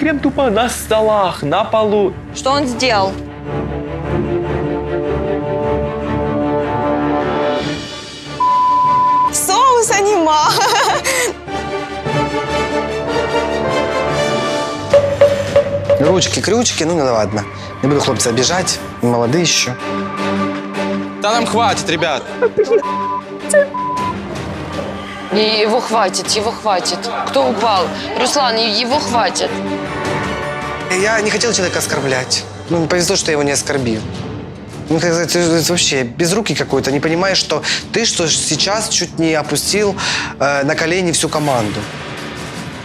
крем тупо на столах, на полу. Что он сделал? Соус анима. Ручки, крючки, ну не ладно. Не буду хлопца обижать, молодые еще. Да нам хватит, ребят. И его хватит, его хватит. Кто упал? Руслан, и- его хватит. Я не хотел человека оскорблять. Ну, повезло, что я его не оскорбил. Ну, как сказать, ты ты вообще безрукий какой-то, не понимаешь, что ты что ж сейчас чуть не опустил э, на колени всю команду.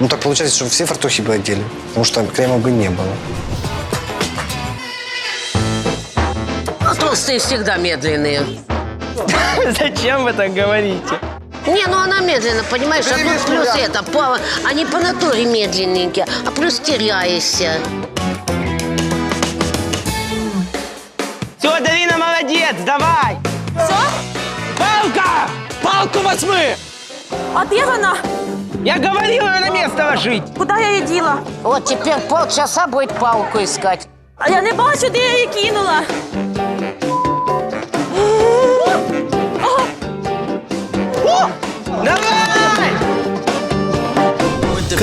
Ну, так получается, что все фартухи бы одели, потому что крема бы не было. А толстые всегда медленные. Зачем вы так говорите? Не, ну она медленно, понимаешь? А тут плюс это, по, они по натуре медленненькие, а плюс теряешься. Все, Дарина, молодец, давай! Все? Палка! Палку возьми! А где она? Я говорил ее на место ложить! Куда я її діла? Вот теперь полчаса будет палку искать. А я не бачу, де я її кинула.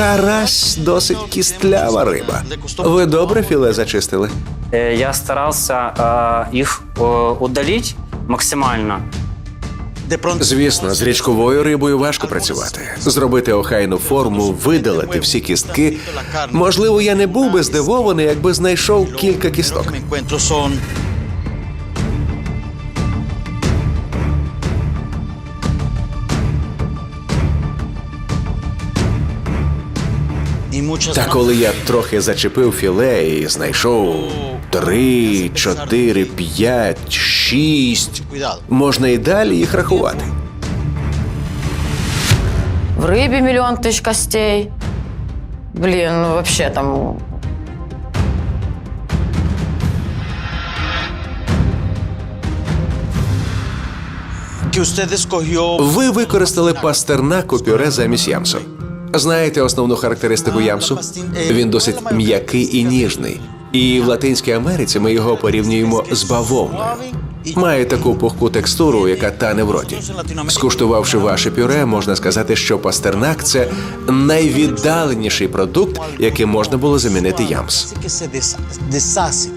Карась досить кістлява риба. Ви добре філе зачистили? Э, Я старался э, их э, удалить максимально. Звісно, з річковою рибою важко працювати. Зробити охайну форму, видалити всі кістки. Можливо, я не був би здивований, якби знайшов кілька кісток. Та коли я трохи зачепив філе і знайшов три, чотири, п'ять, шість, можна і далі їх рахувати. В рыбе миллион тысяч костей. Блин, ну вообще там... Ви використали пастернак у пюре замість ямсу. Знаєте основну характеристику ямсу? Він досить м'який і ніжний. І в Латинській Америці ми його порівнюємо з бавовною. Має таку пухку текстуру, яка тане в роті. Скуштувавши ваше пюре, можна сказати, що пастернак це найвіддаленіший продукт, яким можна було замінити ямс. que se des- deshace.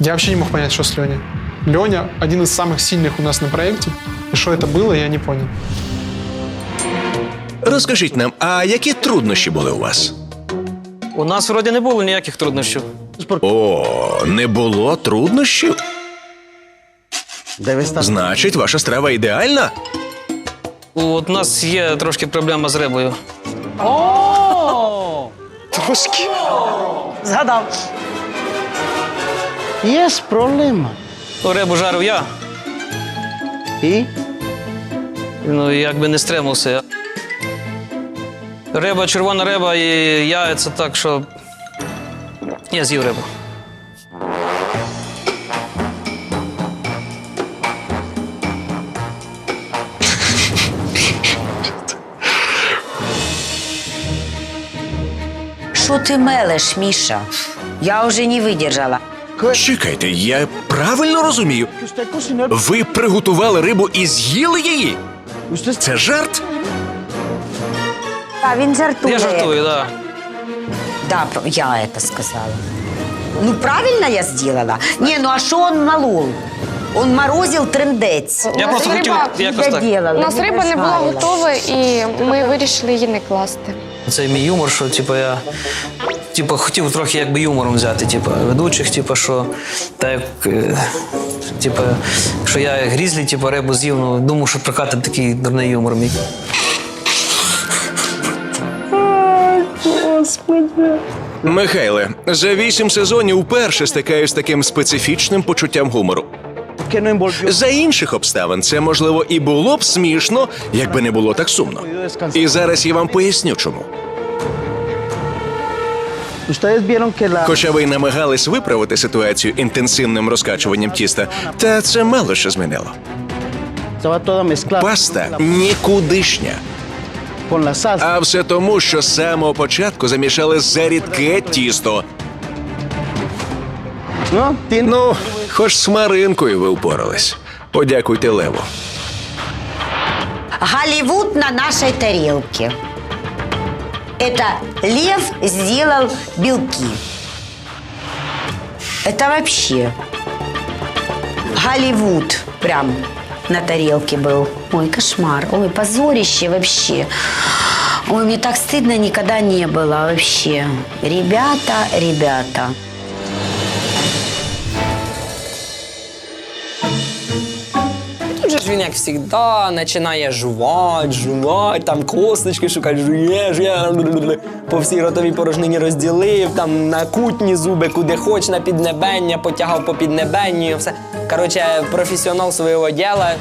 Я вообще не мог понять, что с Леней. Леня один из самых сильных у нас на проекте. И что это было, я не понял. Розкажіть нам, а які труднощі були у вас? У нас вроді не було ніяких труднощів. О, не було труднощів? Значить, ваша страва ідеальна? От у нас є трошки проблема з рибою. Трошки. Згадав. Є проблема. Рибу жарив я. І? Ну, якби не стримався. Риба, червона риба і яйця, так що я з'їв рибу. Що ти мелеш, Міша? Я вже не видержала. Чекайте, я правильно розумію. Ви приготували рибу і з'їли її? Це жарт? А він жартує. Я жартую, так. Да, про- я это сказала. Ну, правильно я сделала? Не, ну а что он молол? Он морозил трендець. Я просто хотів якось так. Я У нас риба не була готова, і ми вирішили її не класти. Це мій юмор, що типу, я типу, хотів трохи якби юмором взяти, типу, ведучих, типу, що так як, е, типу, що я грізлі, типу, рибу з'їв, ну, думав, що прокатить такий дурний юмор мій. Михайле, за вісім сезонів вперше стикаюсь з таким специфічним почуттям гумору. За інших обставин це можливо і було б смішно, якби не було так сумно. І зараз я вам поясню, чому. Хоча ви й намагались виправити ситуацію інтенсивним розкачуванням тіста, та це мало що змінило. Паста нікудишня. con la salsa. А все тому, що з самого початку замішали зарідке тісто. ¿No? Tiene- Ну, хоч з хмаринкою ви впорались. Подякуйте Леву. Голливуд на нашей тарелке. Это лев сделал белки. Это вообще Голливуд прям на тарелке был. Ой, кошмар. Ой, позорище вообще. Ой, мне так стыдно никогда не было вообще. Ребята, ребята. Тут же він, як завжди, починає жувати, жувати, там косточки шукати, жує, жує, по всій ротовій порожнині розділив, там на кутні зуби, куди хоч, на піднебення, потягав по піднебенню, все. Коротше, професіонал свого діла.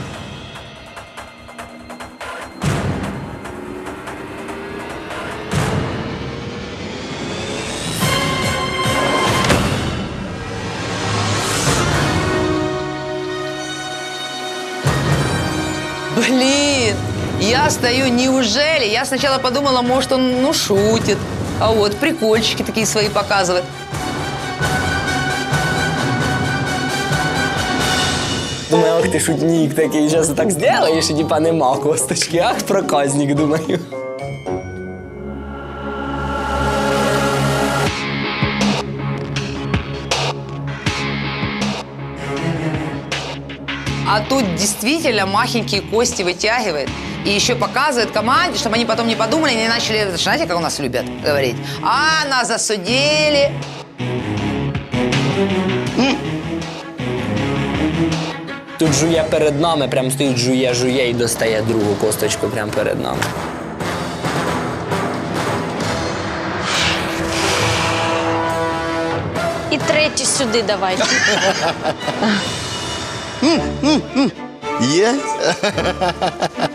Блин, я стою, неужели? Я сначала подумала, может, он, ну, шутит. А вот, прикольчики такие свои показывает. Думаю, ах ти шутник такий, зараз так зробиш, і типа нема косточки. Ах, проказник, думаю. А тут действительно махенькие кости вытягивает. И еще показывает команде, чтобы они потом не подумали, не начали, знаете, как у нас любят говорить. А, нас засудили. Тут жує перед нами, прям стоїть, жує, жує і достає другу косточку прямо перед нами. І третю сюди давайте.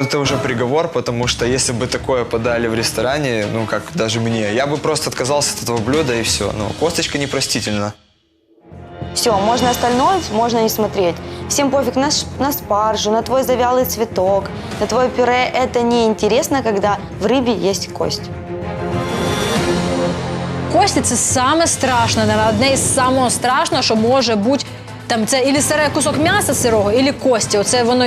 Это уже приговор, потому что если бы такое подали в ресторане, ну как даже мне, я бы просто отказался от этого блюда и все. Ну, косточка непростительна. Все, можно остальное, можно не смотреть. Всем пофиг на, на спаржу, на твой завялый цветок, на твое пюре. Это неинтересно, когда в рыбе есть кость. Кості це саме страшне, наверное, одне із самого страшного, що може бути. Там це ілі сире кусок м'яса сирого, ілі кості. Оце воно.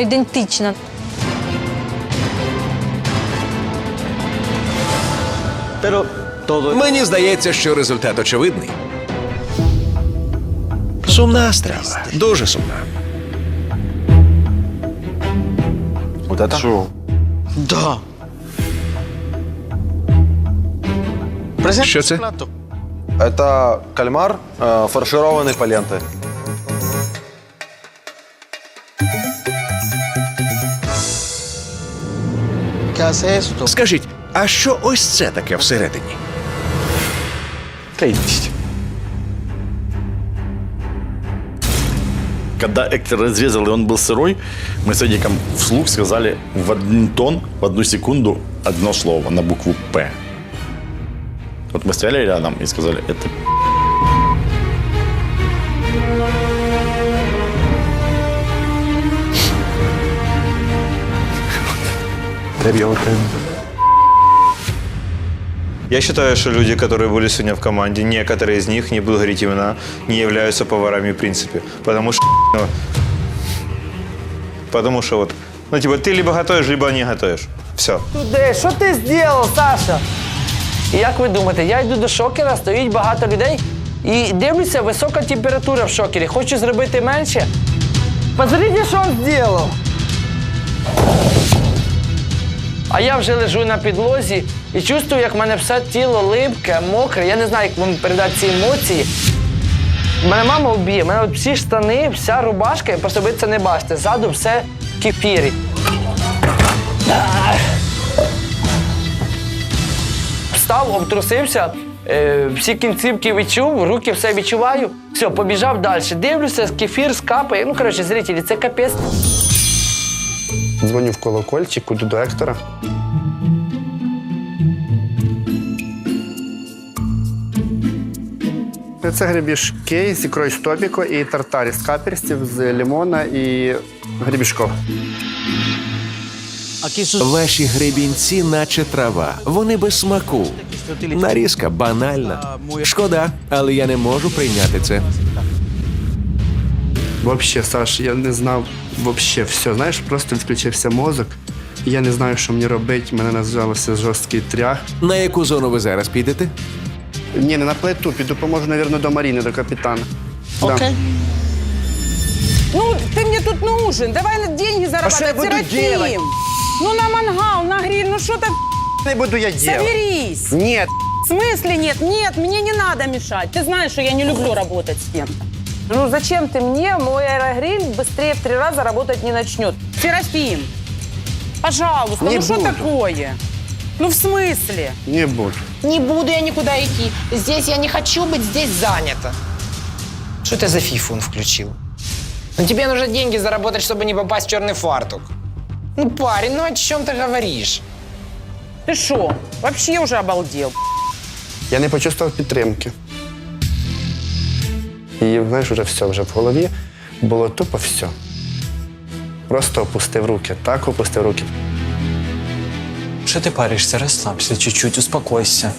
Pero todo Мені здається, що результат очевидний. Сумна страва. Дуже сумна. Вот это? Что? Да. Що це? Это кальмар, э, фаршированный полентой. Скажіть, а що ось це таке всередині? Когда Эктор разрезал, и он был сырой, мы с Эдиком вслух сказали в один тон, в одну секунду одно слово на букву «П». Вот мы стояли рядом и сказали, это Я считаю, что люди, которые были сегодня в команде, некоторые из них, не буду говорить имена, не являются поварами в принципе. Потому что, ну, потому что вот, ну типа ты либо готовишь, либо не готовишь. Все. Туди, що ти зробив, Саша? І як ви думаєте, я йду до шокера, стоїть багато людей і дивлюся, висока температура в шокері. Хочу зробити менше. Посмотрите, що він зробив. А я вже лежу на підлозі і чувствую, як в мене все тіло липке, мокре. Я не знаю, як вам передати ці емоції. Мене мама вб'є, мене от всі штани, вся рубашка, просто ви це не бачите. Ззаду все кефірі. Встав, обтрусився, е, всі кінцівки відчув, руки все відчуваю. Все, побіжав далі. Дивлюся, кефір скапає. Ну, коротше, зрителі, це капець. Дзвоню в колокольчик, іду до Ектора. Це гребішки з ікрою з тобіко і тартар із каперсів, з лимона і гребішков. Ваші гребінці, наче трава, вони без смаку. Нарізка банальна. Шкода, але я не можу прийняти це. Вообще, Саш, я не знав вообще все. Знаєш, просто відключився мозок. Я не знаю, що мені робити. Мене назвалося жорсткий трях. На яку зону ви зараз підете? Ні, не на плиту, піду поможу, мабуть, до Маріни, до капітана. Окей. Ну, ты мне тут нужен. Давай деньги зарабатывать. что я буду Серафим. Ну, на мангал, на гриль, ну что ты... Не буду я делать. Соберись. Нет. В смысле нет? Нет, мне не надо мешать. Ты знаешь, что я не люблю работать с кем-то. Ну, зачем ты мне? Мой аэрогриль быстрее в три раза работать не начнет. Серафим, пожалуйста, Не ну что буду. такое? Ну, в смысле? Не буду. Не буду я никуда идти. Здесь я не хочу быть, здесь занято. Что ты за фифу он включил? Ну тебе нужно деньги заработать, чтобы не попасть в черный фартук. Ну, парень, ну о чем ты говоришь? Ты что, вообще уже обалдел? Я не почувствував підтримки. І знаєш, вже все, вже в голові було тупо все. Просто опустив руки, так опустив руки. Что ты паришься? Расслабься чуть-чуть, успокойся.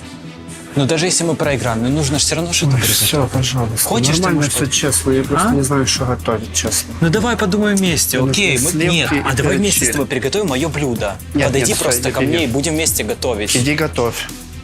Ну даже если мы проиграем, ну нужно же все равно что-то Все, пожалуйста. Хочешь ты, Нормально может, все чесно, я просто А? не знаю, що готувати, чесно. Ну давай подумаем вместе, Ну, окей? Мы- сливки Нет, и а давай вместе с тобой приготовим мое блюдо. Нет, Подойди нет, просто стой, ко иди. мне и будем вместе готовить. Іди готовь.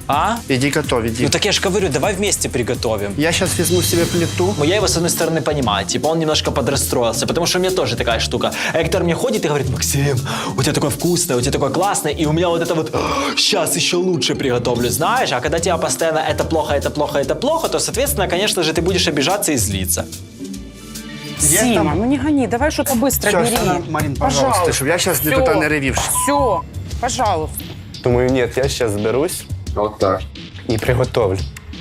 А? Иди готовь, иди. Ну так я же говорю, давай вместе приготовим. Я сейчас возьму себе плиту. Ну, я его, с одной стороны, понимаю. Типа, он немножко подрастроился, потому что у меня тоже такая штука. А Эктор мне ходит и говорит, Максим, у тебя такое вкусное, у тебя такое классное, и у меня вот это вот, сейчас еще лучше приготовлю, знаешь? А когда тебя постоянно это плохо, это плохо, это плохо, то, соответственно, конечно же, ты будешь обижаться и злиться. Сима, ну не гони, давай что-то быстро Всё, бери. Сана, Марин, пожалуйста, чтобы я сейчас не туда не ревивший. Все, пожалуйста. Думаю, нет, я сейчас зберусь. Вот так. І приготовлю.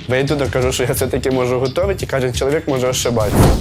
Вийду, докажу, що я все-таки можу готувати, і кожен чоловік може ошибатися.